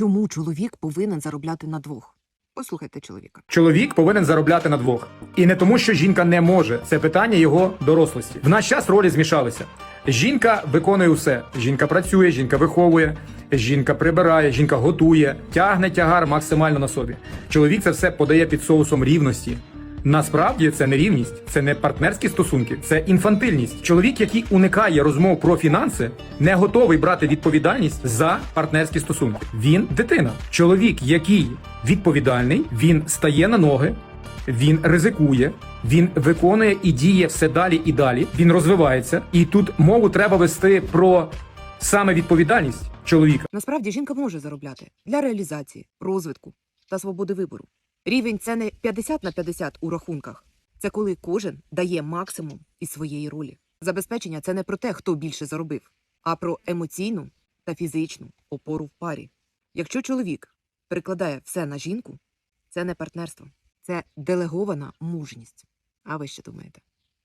Чому чоловік повинен заробляти на двох? Послухайте чоловіка. Чоловік повинен заробляти на двох. І не тому, що жінка не може. Це питання його дорослості. В наш час ролі змішалися. Жінка виконує усе. Жінка працює, жінка виховує, жінка прибирає, жінка готує, тягне тягар максимально на собі. Чоловік це все подає під соусом рівності. Насправді це не рівність, це не партнерські стосунки, це інфантильність. Чоловік, який уникає розмов про фінанси, не готовий брати відповідальність за партнерські стосунки. Він дитина. Чоловік, який відповідальний, він стає на ноги, він ризикує, він виконує і діє все далі і далі. Він розвивається, і тут мову треба вести про саме відповідальність чоловіка. Насправді жінка може заробляти для реалізації, розвитку та свободи вибору. Рівень це не 50 на 50 у рахунках. Це коли кожен дає максимум із своєї ролі. Забезпечення це не про те, хто більше заробив, а про емоційну та фізичну опору в парі. Якщо чоловік перекладає все на жінку, це не партнерство, це делегована мужність. А ви що думаєте?